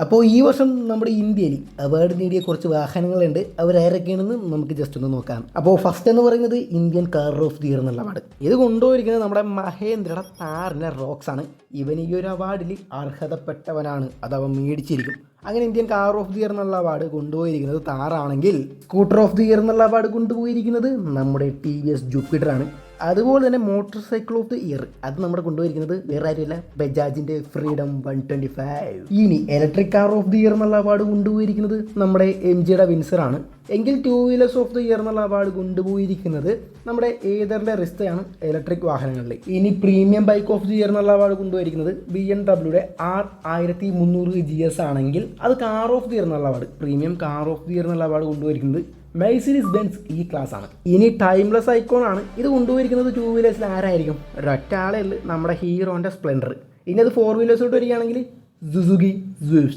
അപ്പോൾ ഈ വർഷം നമ്മുടെ ഇന്ത്യയിൽ അവാർഡ് നേടിയ കുറച്ച് വാഹനങ്ങളുണ്ട്. അവരാരൊക്കെയാണെന്ന് നമുക്ക് ജസ്റ്റ് ഒന്ന് നോക്കാം. അപ്പോൾ ഫസ്റ്റ് എന്ന് പറയുന്നത് Indian car of the year എന്നുള്ള അവാർഡ്. ഇത് കൊണ്ടുപോയിരിക്കുന്നത് നമ്മുടെ മഹേന്ദ്രയുടെ താറിന്റെ റോക്സ് ആണ്. ഇവൻ ഈ ഒരു അവാർഡിൽ അർഹതപ്പെട്ടവനാണ്. അത് അവൻ മേടിച്ചിരിക്കും. അങ്ങനെ Indian car of the year എന്നുള്ള അവാർഡ് കൊണ്ടുപോയിരിക്കുന്നത് താറാണെങ്കിൽ സ്കൂട്ടർ ഓഫ് ദി ഇയർ എന്നുള്ള അവാർഡ് കൊണ്ടുപോയിരിക്കുന്നത് നമ്മുടെ ടി വി എസ് ജൂപ്പിറ്റർ ആണ്. അതുപോലെ തന്നെ motorcycle of the year. അത് നമ്മുടെ കൊണ്ടുപോയിരിക്കുന്നത് വേറെ ആരുമില്ല. ബജാജിന്റെ ഫ്രീഡം വൺ ട്വന്റി ഫൈവ്. ഇനി electric car of the year എന്നുള്ള അവാർഡ് കൊണ്ടുപോയിരിക്കുന്നത് നമ്മുടെ എം ജിയുടെ വിൻസർ ആണ്. എങ്കിൽ two wheelers of the year എന്നുള്ള അവാർഡ് കൊണ്ടുപോയിരിക്കുന്നത് നമ്മുടെ ഏതറിന്റെ റിസ്തയാണ് ഇലക്ട്രിക് വാഹനങ്ങളിൽ ഇനി premium bike of the year എന്നുള്ള അവാർഡ് കൊണ്ടുപോയിരിക്കുന്നത് ബി എം ഡബ്ല്യൂടെ ആർ ആയിരത്തി മുന്നൂറ് ജി എസ് ആണെങ്കിൽ അത് കാർ ഓഫ് ദി ഇയർ എന്നുള്ള award premium car of the year എന്നുള്ള അവാർഡ് കൊണ്ടുപോയിരിക്കുന്നത് മെഴ്സിഡീസ് ബെൻസ് ഈ ക്ലാസ് ആണ്. ഇനി ടൈംലെസ് ഐക്കോൺ ആണ്. ഇത് കൊണ്ടുപോയിരിക്കുന്നത് ടൂ വീലേഴ്സിൽ ആരായിരിക്കും? ഒരൊറ്റ ആളേ നമ്മുടെ ഹീറോന്റെ സ്പ്ലെൻഡർ ഇനി അത് ഫോർ വീലേഴ്സോട്ട് വരികയാണെങ്കിൽ സുസുക്കി സ്വിഫ്റ്റ്